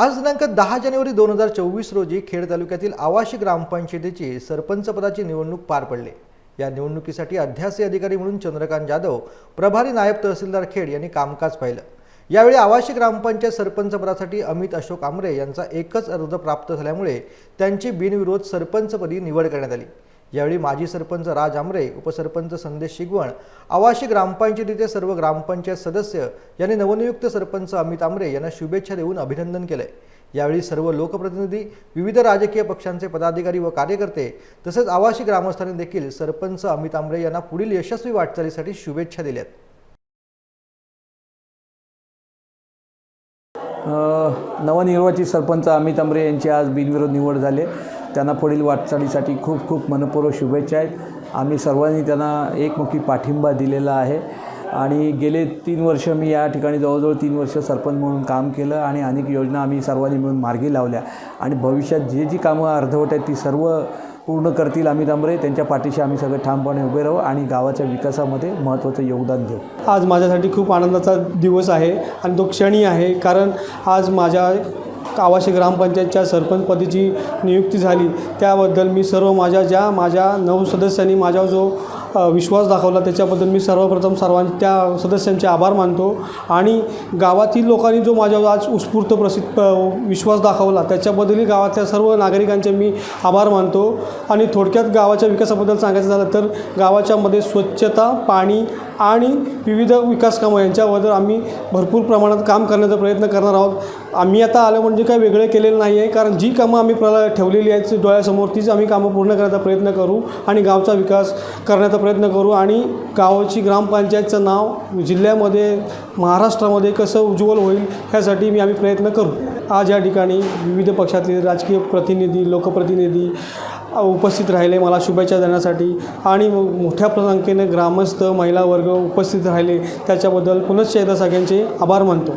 आज दिनांक दहा जानेवारी दोन हजार चोवीस रोजी खेड तालुक्यातील आवाशी ग्रामपंचायतीची सरपंचपदाची निवडणूक पार पडली. या निवडणुकीसाठी अध्यासी अधिकारी म्हणून चंद्रकांत जाधव प्रभारी नायब तहसीलदार खेड यांनी कामकाज पाहिलं. यावेळी आवाशी ग्रामपंचायत सरपंच पदासाठी अमित अशोक आमरे यांचा एकच अर्ज प्राप्त झाल्यामुळे त्यांची बिनविरोध सरपंचपदी निवड करण्यात आली. यावेळी माजी सरपंच राज आमरे उपसरपंच संदेश शिगवण आवाशी ग्रामपंचायतीचे सर्व ग्रामपंचायत सदस्य यांनी नवनियुक्त सरपंच अमित आमरे यांना शुभेच्छा देऊन अभिनंदन केले. यावेळी सर्व लोकप्रतिनिधी विविध राजकीय पक्षांचे पदाधिकारी व कार्यकर्ते तसेच आवाशी ग्रामस्थांनी देखील सरपंच अमित आमरे यांना पुढील यशस्वी वाटचालीसाठी शुभेच्छा दिल्यात. नवनिर्वाचित सरपंच अमित आमरे यांची आज बिनविरोध निवड झाली त्यांना पुढील वाटचालीसाठी खूप खूप मनपूर्वक शुभेच्छा आहेत. आम्ही सर्वांनी त्यांना एकमुखी पाठिंबा दिलेला आहे. आणि गेले तीन वर्ष मी या ठिकाणी जवळजवळ तीन वर्ष सरपंच म्हणून काम केलं आणि अनेक योजना आम्ही सर्वांनी मिळून मार्गी लावल्या. आणि भविष्यात जे जी कामं अर्धवट आहेत ती सर्व पूर्ण करतील आम्ही आंबरे त्यांच्या पाठीशी आम्ही सगळे ठामपणे उभे राहू आणि गावाच्या विकासामध्ये महत्त्वाचं योगदान देऊ. आज माझ्यासाठी खूप आनंदाचा दिवस आहे आणि तो क्षणी आहे. कारण आज माझ्या आवाशी ग्रामपंचायतच्या सरपंचपदीची नियुक्ती झाली. त्याबद्दल मी सर्व माझ्या ज्या माझ्या नऊ सदस्यांनी माझा जो विश्वास दाखवला. त्याच्याबद्दल मी सर्वप्रथम सर्वां त्या सदस्यांचे आभार मानतो. आणि गावातील लोकांनी जो माझ्यावर आज उत्स्फूर्त प्रसिद्ध विश्वास दाखवला त्याच्याबद्दलही गावातल्या सर्व नागरिकांचे मी आभार मानतो. आणि थोडक्यात गावाच्या विकासाबद्दल सांगायचं झालं तर गावाच्यामध्ये स्वच्छता पाणी आणि विविध विकास कामं यांच्याबद्दल आम्ही भरपूर प्रमाणात काम करण्याचा प्रयत्न करणार आहोत. आम्ही आता आलं म्हणजे काही वेगळे केलेलं नाही आहे कारण जी कामं आम्ही प्र ठेवलेली आहेत डोळ्यासमोर तीच आम्ही कामं पूर्ण करण्याचा प्रयत्न करू आणि गावचा विकास करण्याचा प्रयत्न करू आणि गावाची ग्रामपंचायतचं नाव जिल्ह्यामध्ये महाराष्ट्रामध्ये कसं उज्ज्वल होईल ह्यासाठी मी आम्ही प्रयत्न करू. आज या ठिकाणी विविध पक्षातील राजकीय प्रतिनिधी लोकप्रतिनिधी उपस्थित राहिले मला शुभेच्छा देण्यासाठी आणि मोठ्या संख्येने ग्रामस्थ महिला वर्ग उपस्थित राहिले. त्याच्याबद्दल पुनश्च एकदा सगळ्यांचे आभार मानतो.